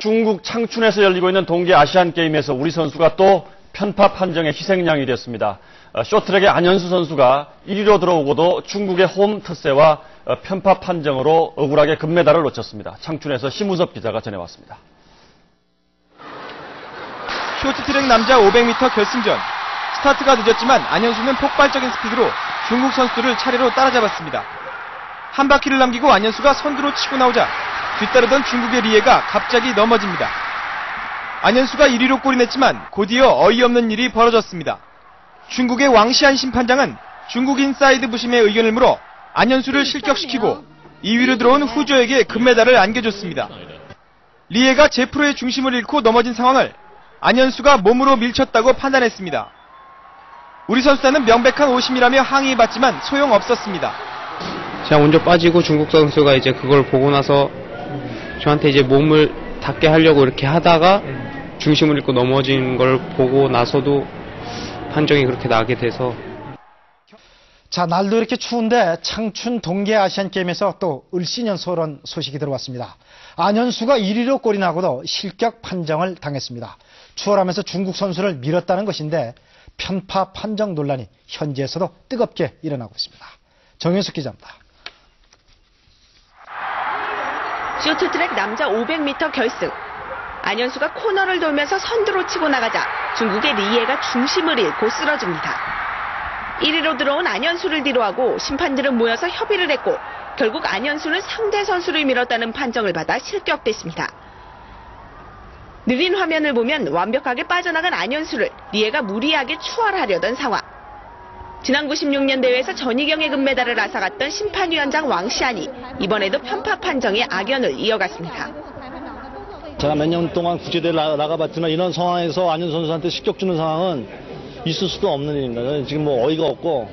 중국 창춘에서 열리고 있는 동계 아시안 게임에서 우리 선수가 또 편파 판정의 희생양이 됐습니다. 어, 쇼트랙의 안현수 선수가 1위로 들어오고도 중국의 홈 특세와 어, 편파 판정으로 억울하게 금메달을 놓쳤습니다. 창춘에서 심우섭 기자가 전해왔습니다. 쇼트트랙 남자 500m 결승전. 스타트가 늦었지만 안현수는 폭발적인 스피드로 중국 선수들을 차례로 따라잡았습니다. 한 바퀴를 남기고 안현수가 선두로 치고 나오자 뒤따르던 중국의 리에가 갑자기 넘어집니다. 안현수가 1위로 골이 냈지만 곧이어 어이없는 일이 벌어졌습니다. 중국의 왕시안 심판장은 중국인 사이드 부심의 의견을 물어 안현수를 실격시키고 2위로 들어온 후조에게 금메달을 안겨줬습니다. 리에가 제프로의 중심을 잃고 넘어진 상황을 안현수가 몸으로 밀쳤다고 판단했습니다. 우리 선수단은 명백한 오심이라며 항의해봤지만 소용없었습니다. 제가 먼저 빠지고 중국 선수가 이제 그걸 보고 나서 저한테 이제 몸을 닿게 하려고 이렇게 하다가 중심을 잃고 넘어진 걸 보고 나서도 판정이 그렇게 나게 돼서 자, 날도 이렇게 추운데 창춘 동계 아시안 게임에서 또 을씨년소런 소식이 들어왔습니다. 안현수가 1위로 골이 나고도 실격 판정을 당했습니다. 추월하면서 중국 선수를 밀었다는 것인데 편파 판정 논란이 현지에서도 뜨겁게 일어나고 있습니다. 정현숙 기자입니다. 쇼트트랙 남자 500m 결승. 안현수가 코너를 돌면서 선두로 치고 나가자 중국의 리에가 중심을 잃고 쓰러집니다. 1위로 들어온 안현수를 뒤로하고 심판들은 모여서 협의를 했고 결국 안현수는 상대 선수를 밀었다는 판정을 받아 실격됐습니다. 느린 화면을 보면 완벽하게 빠져나간 안현수를 리에가 무리하게 추월하려던 상황. 지난 96년 대회에서 전희경의 금메달을 앗아갔던 심판위원장 왕시안이 이번에도 편파 판정에 악연을 이어갔습니다. 제가 몇 년 동안 국제대회를 나- 나가봤지만 이런 상황에서 안현 선수한테 실격 주는 상황은 있을 수도 없는 일입니다. 지금 뭐 어이가 없고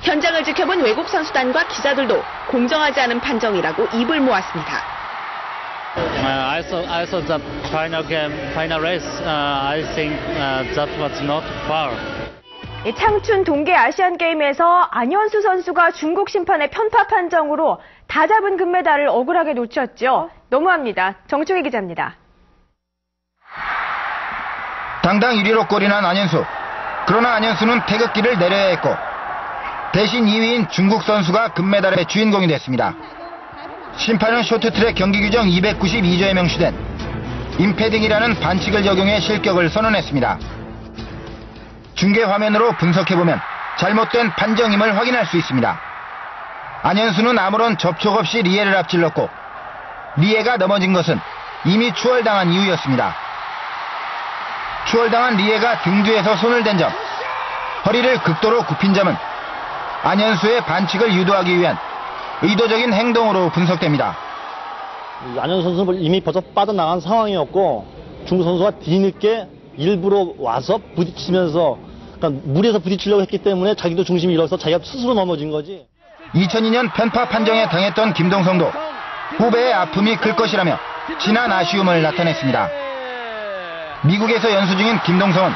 현장을 지켜본 외국 선수단과 기자들도 공정하지 않은 판정이라고 입을 모았습니다. Uh, I thought I thought that final game, final race. Uh, I think uh, that was not fair. 이 창춘 동계 아시안 게임에서 안현수 선수가 중국 심판의 편파 판정으로 다 잡은 금메달을 억울하게 놓쳤죠. 너무합니다. 정충희 기자입니다. 당당 1위로 골이 난 안현수. 그러나 안현수는 태극기를 내려야 했고 대신 2위인 중국 선수가 금메달의 주인공이 됐습니다. 심판은 쇼트트랙 경기 규정 292조에 명시된 임패딩이라는 반칙을 적용해 실격을 선언했습니다. 중계 화면으로 분석해보면 잘못된 판정임을 확인할 수 있습니다. 안현수는 아무런 접촉 없이 리에를 앞질렀고 리에가 넘어진 것은 이미 추월당한 이유였습니다. 추월당한 리에가 등 뒤에서 손을 댄 점, 허리를 극도로 굽힌 점은 안현수의 반칙을 유도하기 위한 의도적인 행동으로 분석됩니다. 이 안현 선수는 이미 벌써 빠져나간 상황이었고 중국 선수가 뒤늦게 일부러 와서 부딪히면서 그러니까 물에서 부딪히려고 했기 때문에 자기도 중심이 잃어서 자기가 스스로 넘어진 거지. 2002년 편파 판정에 당했던 김동성도 후배의 아픔이 클 것이라며 진한 아쉬움을 나타냈습니다. 미국에서 연수 중인 김동성은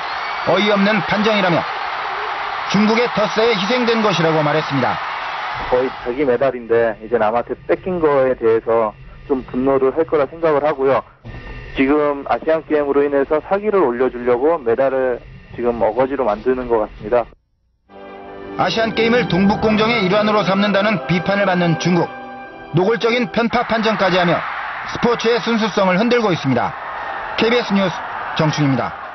어이없는 판정이라며 중국의 텃세에 희생된 것이라고 말했습니다. 거의 자기 메달인데 이제 남한테 뺏긴 거에 대해서 좀 분노를 할 거라 생각을 하고요. 지금 아시안 게임으로 인해서 사기를 올려주려고 메달을 지금 어거지로 만드는 것 같습니다. 아시안 게임을 동북 공정의 일환으로 삼는다는 비판을 받는 중국. 노골적인 편파 판정까지 하며 스포츠의 순수성을 흔들고 있습니다. KBS 뉴스 정충입니다.